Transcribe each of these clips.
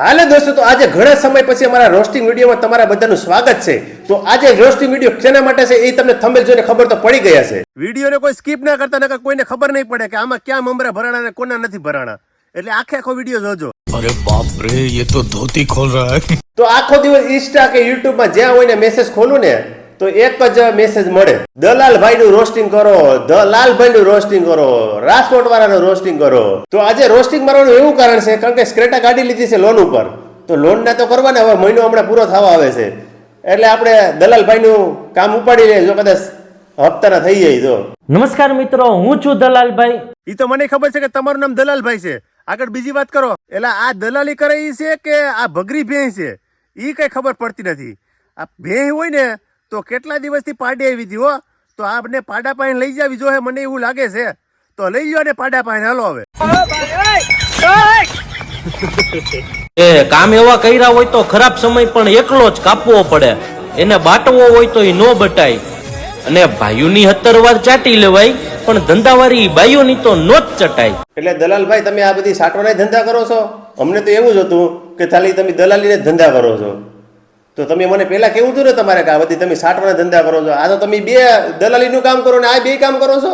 હાલે દોસ્તો તો આજે ઘણા સમય પછી અમારા રોસ્ટિંગ વિડીયોમાં તમારા બધાનું સ્વાગત છે. તો આજે રોસ્ટિંગ વીડિયો કેના માટે છે એ તમને થંબેલ જોઈને ખબર તો પડી ગયા છે. વિડીયોને કોઈ સ્કીપ ના કરતા નકર કોઈને ખબર નહીં પડે કે આમાં ક્યાં મમરા ભરાણા ને કોના નથી ભરાણા. એટલે આખે આખો વીડિયો જોજો. અરે બાપ રે એ તો ધોતી ખોલ રહા હે. તો આખો દિવસ ઇન્સ્ટા કે યુટ્યુબમાં જ્યાં હોય ને મેસેજ ખોલું ને તો એક જ મેસેજ મળે. દલાલભાઈ નું રોસ્ટિંગ કરો દલાલભાઈ નું રોસ્ટિંગ કરો રાજકોટ વાળાનું રોસ્ટિંગ કરો. તો આજે રોસ્ટિંગ મારવાનું એવું કારણ છે કારણ કે સ્ક્રેટા કાઢી લીધી છે લોન ઉપર. તો લોન ના તો કરવાને હવે મહિનો હમણાં પૂરો થવા આવે છે. એટલે આપણે દલાલભાઈ નું કામ ઉપાડી લઈએ જો કદાચ હપ્તાના થઈ જાય તો. નમસ્કાર મિત્રો હું છું દલાલભાઈ. એ તો મને ખબર છે કે તમારું નામ દલાલભાઈ છે. આગળ બીજી વાત કરો. એટલે આ દલાલી કરે છે કે આ ભગરી ભેંસ છે? એ કઈ ખબર પડતી નથી. આ ભેંસ હોય ને તો કેટલા દિવસથી પાડી આવી હતી હો? તો આપને પાડા પાણી લઈ જાવી જોઈએ મને એવું લાગે છે. તો લઈ જાઓ ને પાડા પાણી હાલો હવે. એ કામ એવા કર્યા હોય તો ખરાબ સમય પણ એકલો જ કાપવો પડે. એને બાટવો હોય તો એ નો બટાય. અને ભાઈઓની હત્તર વાર ચાટી લેવાય પણ ધંધાવાળી બાઈઓની તો નો જ ચટાય. એટલે દલાલભાઈ તમે આ બધી સાટવાના ધંધા કરો છો? અમને તો એવું જ હતું કે ખાલી તમે દલાલીને ધંધા કરો છો. તો તમે મને પહેલાં કેવું હતું ને તમારે કે આ બધી તમે સાટવાના ધંધા કરો છો? આ તો તમે બે દલાલીનું કામ કરો ને આ બે કામ કરો છો?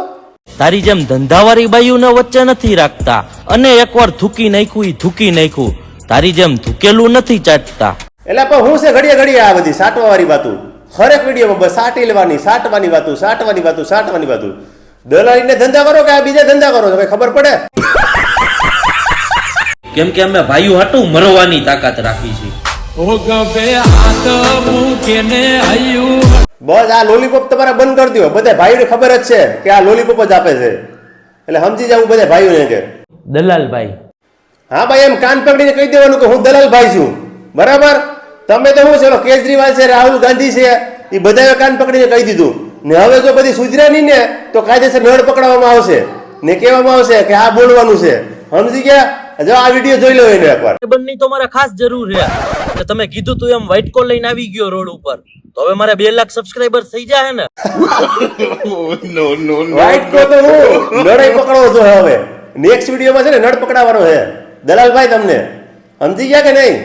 તારી જેમ ધંધાવાળી બાઈઓને વચ્ચે નથી રાખતા અને એકવાર થૂકી નાખ્યું એ થૂકી નાખ્યું. તારી જેમ થૂકેલું નથી ચાટતા. એટલે પણ હું છે ઘડીએ ઘડીએ આ બધી સાટવા વાળી વાતું. હરેક વિડીયોમાં બસ સાટી લેવાની સાટવાની વાતું સાટવાની વાતું સાટવાની વાતું. દલાલીને ધંધા કરો કે આ બીજા ધંધા કરો છો? કઈ ખબર પડે? કેમ કે અમે ભાઈઓ હાટું મરવાની તાકાત રાખી છે. બસ આ લોલીપોપ તમારે બંધ કરી દો બધા ભાઈઓને ખબર જ છે કે આ લોલીપોપ જ આપે છે. એટલે સમજી જાવ બધા ભાઈઓને કે. દલાલભાઈ. હા ભાઈ એમ કાન પકડીને કહી દેવાનું કે હું દલાલભાઈ છું. બરાબર? તમે તો શું છે કેજરીવાલ છે રાહુલ ગાંધી છે એ બધાએ કાન પકડીને કહી દીધું. ને હવે જો બધી સુધર્યા નહીં ને તો કાયદેસર નળ પકડવામાં આવશે. ને કહેવામાં આવશે કે આ બોલવાનું છે. સમજી ગયા? જો આ વીડિયો જોઈ લો એને એકવાર. બંને તો મારા ખાસ જરૂર છે કે તમે કીધું તું એમ વ્હાઈટ કોલ લઈને આવી ગયો રોડ ઉપર. તો હવે મારે બે લાખ સબસ્ક્રાઇબર થઈ જાય ને? વાઈટ કો તો હું? લડાઈ પકડવો છો હવે. નેક્સ્ટ વિડીયોમાં છે ને નડ પકડાવવાનો છે. દલાલભાઈ તમને. સમજી ગયા કે નહીં?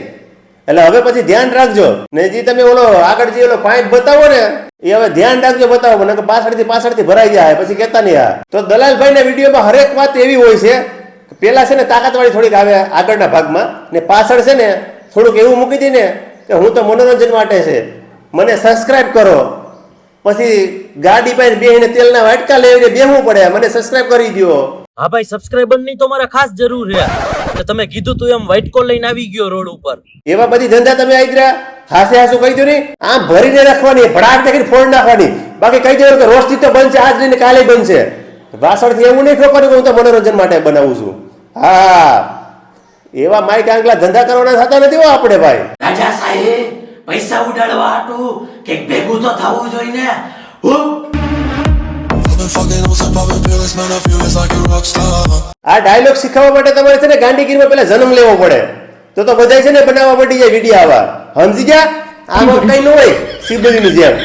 એટલે હવે પછી ધ્યાન રાખજો. ને જે તમે ઓલો આગળ જે ઓલો પાઇપ બતાવો ને એ હવે ધ્યાન રાખજો બતાવો મને પાછળથી પાછળથી ભરાઈ જાય. પછી કહેતા નહીં આ. તો દલાલભાઈ ના વિડીયોમાં હરેક વાત એવી હોય છે પેલા છે ને તાકાતવાળી થોડીક આવે આગળના ભાગમાં. ને પાછળ છે ને થોડુંક એવું મૂકી દે કે હું તો મનોરંજન માટે છે. મને સબસ્ક્રાઇબ કરો. પછી ગાડી પાસે બેહીને તેલના વાટકા લેવીને બેહવું પડે. મને સબસ્ક્રાઈબ કરી દો હા ભાઈ સબસ્ક્રાઇબરની તો મારા ખાસ જરૂર છે. તમે કીધું તું એમ વ્હાઈટ કોલ લઈને આવી ગયો રોડ ઉપર. એવા બધી ધંધા તમે આવી ગયા હાસે હાસુ કહી દો ને આમ ભરીને રાખવાની ભડાક નાખીને ફોડ નાખવાની. બાકી કહી દેવાનું કે રોસ્ટી તો બનશે આજ નહીં કાલે બનશે વાસણથી એવું નહીં ઠોકવાનું કે હું તો મનોરંજન માટે બનાવું છું. હા. એવા માઇક આંગલા ધંધા કરવાના થતા નથી આપણે ભાઈ. રાજા સાહેબ પૈસા ઉડાડવા હતું કે ભેગું તો થવું star. આ ડાયલોગ શીખવા માટે તમારે છે ને ગાંધીગીરમાં પેલા જન્મ લેવો પડે. તો તો બધા છે ને બનાવવા પડી જાય વીડિયો આવા. સમજી ગયા? આમાં કઈ ન હોય. સિબલીની જેમ.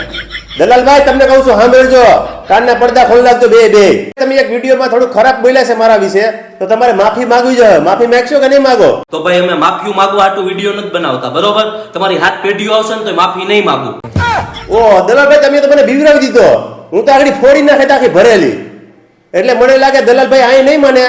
દલાલભાઈ તમને કહું છું સાંભળજો. કાનના પડદા ખોલી નાખજો બે બે. તમે એક વિડીયોમાં થોડું ખરાબ બોલ્યા છે મારા વિશે તો તમારે માફી માંગવી જોઈએ માફી માંગશો કે નહીં માંગો? તો ભાઈ અમે માફી માંગવા આટલું વીડિયો નથી બનાવતા બરોબર? તમારી હાથ પેઢીઓ આવશે ને તો માફી નહીં માંગુ. ઓ દલાલભાઈ તમે તો મને બીવરાવી દીધો. હું તો આગળ ફોડી નાખે આખી ભરેલી. એટલે મને લાગે દલાલભાઈ અહીં નહીં માને.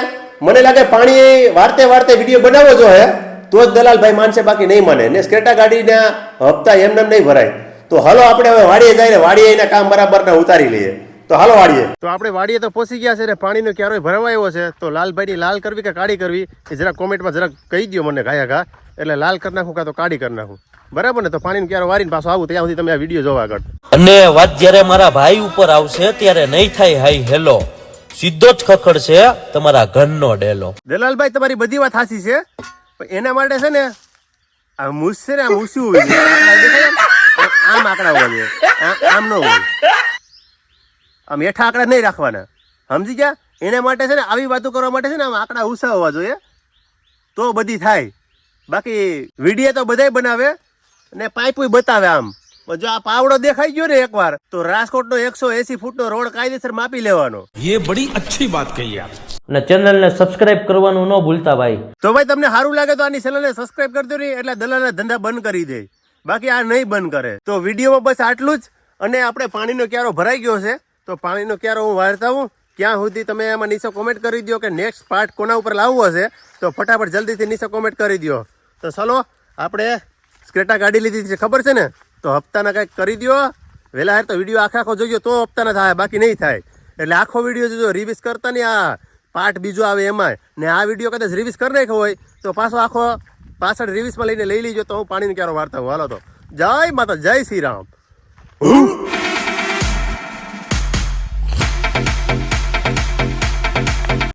મને લાગે પાણી વારતે વારતે વીડિયો બનાવવો જોઈએ. તો જ દલાલભાઈ માનશે બાકી નહીં માને. ને સ્ક્રેટા ગાડીના હપ્તા એમને એમ નહીં ભરાય. તો હાલો આપણે હવે વાડીએ જઈને વાડીએ એના કામ બરાબર ના ઉતારી લઈએ. તો હાલો વાડીએ. તો આપણે વાડીએ તો પહોંચી ગયા છે ને પાણીનો ક્યારેય ભરવા આવ્યો છે તો લાલભાઈની લાલ કરવી કે કાળી કરવી એ જરા કોમેન્ટમાં જરાક કહી દો મને ઘાયા ઘા એટલે લાલ કરી નાખું કાં તો કાળી કરી નાખું. બરાબર ને? તો પાણીનો ક્યારે વારીને પાછું આવું ત્યાં સુધી તમે આ વીડિયો જોવા આગળ. અને વાત જ્યારે મારા ભાઈ ઉપર આવશે ત્યારે નહીં થાય હાઈ હેલો. સીધો જ ખખડ છે તમારા ઘરનો ડેલો. દલાલભાઈ તમારી બધી વાત સાચી છે એના માટે છે ને આ મૂસ છે ને આ ઊંચું હોય છે. આંકડા દેખાય આમ આંકડા હોવા જોઈએ આમ ન હોય. આમ હેઠા આંકડા નહીં રાખવાના. સમજી ગયા? એના માટે છે ને આવી વાતો કરવા માટે છે ને આમ આંકડા ઉસા હોવા જોઈએ. તો બધી થાય. બાકી વીડિયો તો બધાય બનાવે ને પાઇપુય બતાવે આમ. જો આ પાવડો દેખાઈ ગયો ને એક વાર તો રાજકોટનો એકસો એસી ફૂટનો રોડ કાયદેસર માપી લેવાનો. એ બડી અચ્છી વાત કહી આપ. અને ચેનલને સબસ્ક્રાઇબ કરવાનું ન ભૂલતા ભાઈ. તો ભાઈ તમને સારું લાગે તો આની ચેનલને સબસ્ક્રાઇબ કરી દો ને એટલે દલાલ ધંધા બંધ કરી દે. બાકી આ નહીં બંધ કરે. તો વિડીયોમાં બસ આટલું જ. અને આપણે પાણીનો ક્યારો ભરાઈ ગયો છે, તો પાણીનો ક્યારો હું વાળતા હું. ક્યાં સુધી તમે એમાં નીચે કોમેન્ટ કરી દો કે નેક્સ્ટ પાર્ટ કોના ઉપર લાવવો હશે તો ફટાફટ જલ્દીથી નીચે કોમેન્ટ કરી દો તો ચલો, આપણે સ્ક્રેટા ગાડી લીધી છે, ખબર છે ને? તો હપ્તાના કંઈક કરી દો વહેલા હાર તો વીડિયો આખા આખો જોજો, તો હપ્તાના થાય, બાકી નહીં થાય. એટલે આખો વીડિયો જોજો રિવીઝ કરતા નહીં. આ પાર્ટ બીજો આવે એમાં ને આ વીડિયો કદાચ રિવીઝ કરી નાખ્યો હોય, તો પાછો આખો પાછળ રિવિસમાં લઈને લઈ લીજો તો હું પાણીને ક્યારો વાર્તા હું. હાલો તો. જય માતા, જય શ્રી રામ.